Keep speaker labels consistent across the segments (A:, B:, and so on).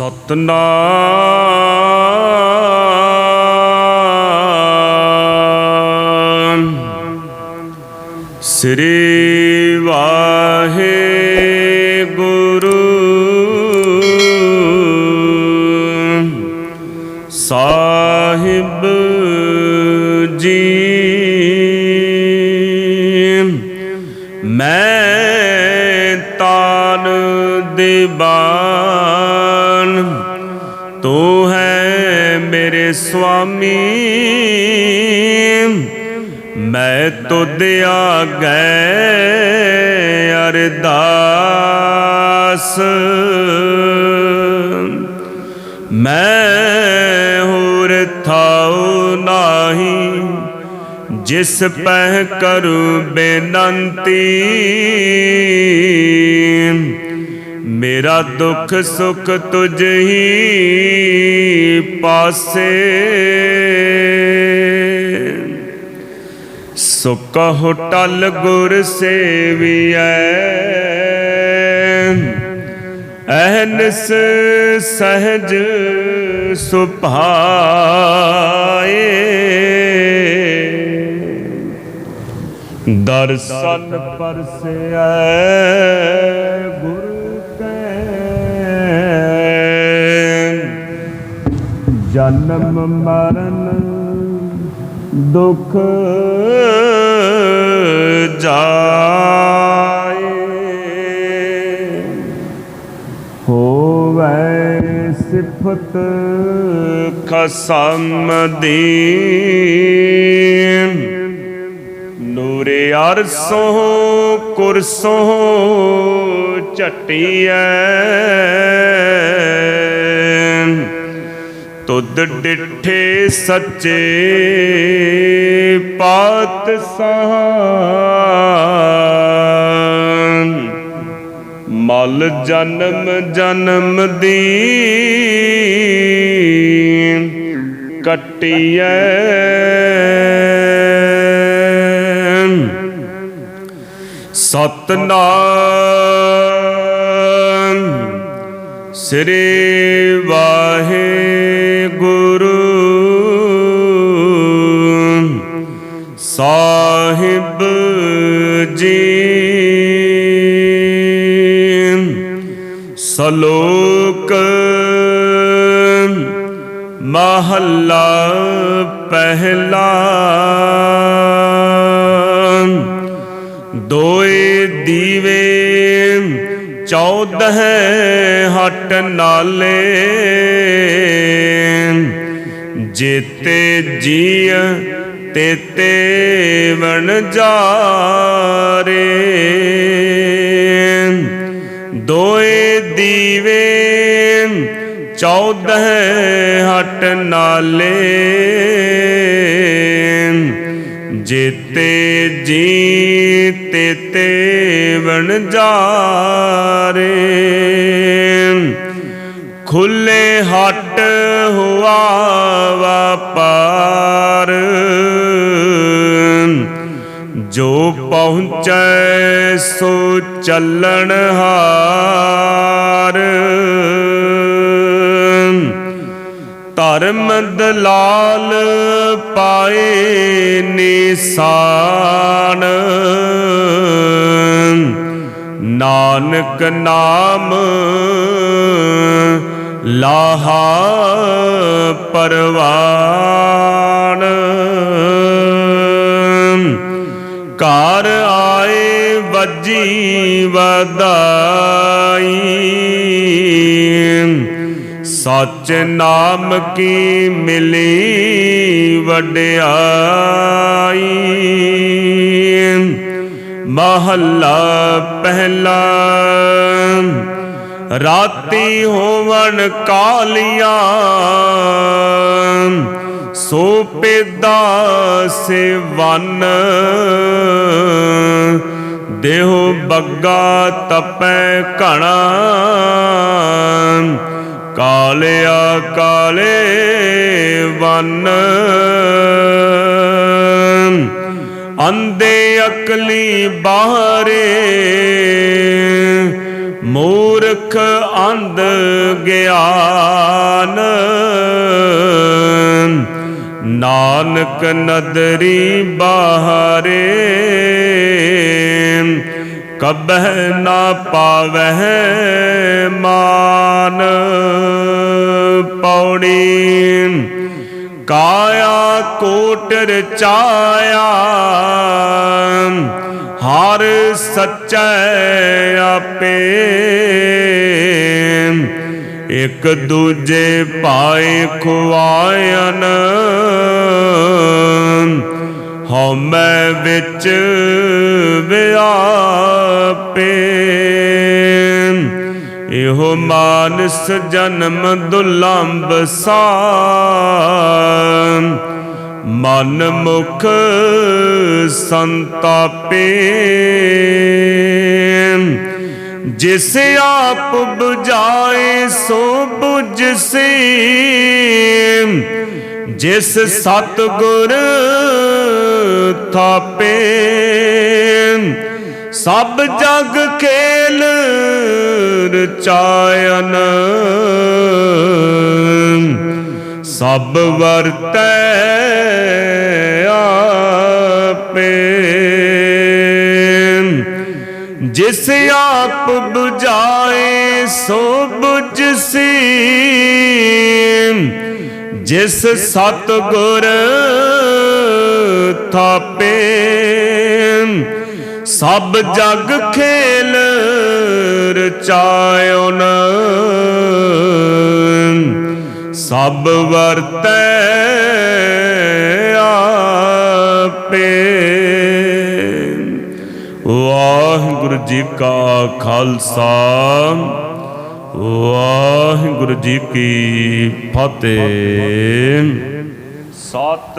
A: ਸਤਨਾਮ। ਸ੍ਰੀ ਵਾਹਿਗੁਰੂ। ਸਾਹਿਬ ਜੀ। ਮੈਂ ਤਾਨ ਦੀਵਾਨ ਤੂੰ ਹੈ ਮੇਰੇ ਸੁਆਮੀ ਮੈਂ ਤੁਧ ਆਗੈ ਅਰਦਾਸ। ਮੈਂ ਹੋਰ ਥਾਉ ਨਾਹੀ, ਜਿਸ ਪਹਿ ਕਰੂ ਬੇਨੰਤੀ। ਮੇਰਾ ਦੁੱਖ ਸੁਖ ਤੁਝ ਹੀ ਪਾਸੇ। ਸੁਕਹੁ ਟਲ ਗੁਰ ਸੇਵੀਐ। ਅਹਨਸ ਸਹਜ ਸੁਭਾਏ। ਦਰਸ਼ਨ ਪਰਸੈ ਗੁਰ ਜਨਮ ਮਰਨ ਦੁਖ ਜਾਏ। ਹੋਵੇ ਸਿਫਤ ਕਸਮ ਦੀ ਨੂਰੇ ਅਰਸੋਂ ਕੁਰਸੋਂ ਝਟੀਐ। ਤੁਧ ਡਿਠੇ ਸੱਚੇ ਪਾਤ ਮਲ ਜਨਮ ਜਨਮ ਦੀ ਕਟਿਐ। ਸਤਨਾਮ। ਸ੍ਰੀ ਵਾਹਿਗੁਰੂ ਸਲੋਕ ਮਹੱਲਾ ਪਹਿਲਾ ਦੋਏ ਦੀਵੇ ਚੌਦਹ ਹਟ ਨਾਲੇ ਜੇਤੇ ਜੀਅ ਤੇਤੇ ਵਣ ਜਾਰੇ ਦੋਏ ਦੀਵੇ ਚੌਦਹ ਹਟ ਨਾਲੇ। ਜੇਤੇ ਜੀ ਤੇ ਤੇਤੇ ਵਣ ਜਾਰੇ। ਖੁੱਲੇ ਹਟ ਹੁਆ ਵਪਾਰ। ਜੋ ਪਹੁੰਚੈ ਸੋ ਚੱਲਣ ਹਾਰ। ਧਰਮ ਦਲਾਲ ਪਾਏ ਨਿਸ਼ਾਨ। ਨਾਨਕ ਨਾਮ ਲਾਹਾ ਪਰਵਾਨ। ਘਰ ਵੱਜੀ ਵਦਾਈ ਸੱਚ ਨਾਮ ਕੀ ਮਿਲੀ ਵਡਿਆਈ। ਮਹੱਲਾ ਪਹਿਲਾ। ਰਾਤੀ ਹੋਵਣ ਕਾਲੀਆਂ। ਸੋ ਪੇਦਾ ਸੇਵਨ। ਦੇਹੁ ਬੱਗਾ ਤਪੈ ਘਣਾ। ਕਾਲਿਆ ਕਾਲੇ ਵਨ। ਅੰਦੇ ਅਕਲੀ ਬਾਹਰੇ। ਮੂਰਖ ਮੂਰਖ ਅੰਧ ਗਿਆਨ। ਨਾਨਕ ਨਦਰੀ ਬਾਹਰੇ। ਕਬਹਿ ਨਾ ਪਾਵਹਿ ਮਾਨ, ਪੌੜੀ ਕਾਇਆ ਕੋਟ ਰਚਾਇਆ ਹਰ ਸੱਚੈ ਆਪੇ। ਇੱਕ ਦੂਜੇ ਪਾਏ ਖੁਆਇਨ ਹਉਮੈ ਵਿੱਚ ਵਿਆਪੇ। ਇਹੋ ਮਾਨਸ ਜਨਮ ਦੁਲੰਭ ਸਾਨ ਮਨ ਮੁਖ ਸੰਤਾਪੇ। ਜਿਸ ਆਪ ਬੁਝਾਏ, ਸੋ 부ਝਸੀ ਜਿਸ ਸਤ ਗੁਰ ਥਾਪੇ ਸਭ ਜਗ ਖੇਲ ਰਚਾਇਨ। ਸਭ ਵਰਤੈ ਆਪੇ। ਜਿਸ ਆਪ 부ਝਾਏ ਸੋ 부ਝਸੀ ਜਿਸ ਸਤ ਗੁਰ ਥਾਪੇ ਸਭ ਜਗ ਖੇਲ ਰਚਾਇਓਨ ਸਭ ਵਰਤੈ ਆਪੇ। ਵਾਹਿਗੁਰੂ ਜੀ ਕਾ ਖਾਲਸਾ। ਵਾਹਿਗੁਰੂ ਜੀ ਕੀ ਫਤਿਹ। ਸਤ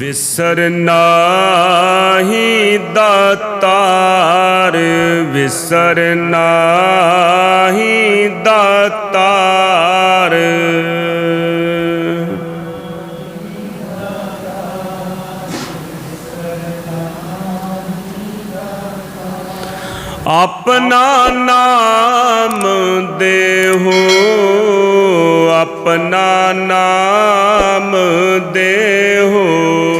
A: ਵਿਸਰ ਨਾਹੀ ਦਾਤਾਰ ਵਿਸਰ ਨਾਹੀ ਦਾਤਾਰ। ਆਪਣਾ ਨਾਮ ਦੇਹੋ ਆਪਣਾ ਨਾਮ ਦੇਹੋ।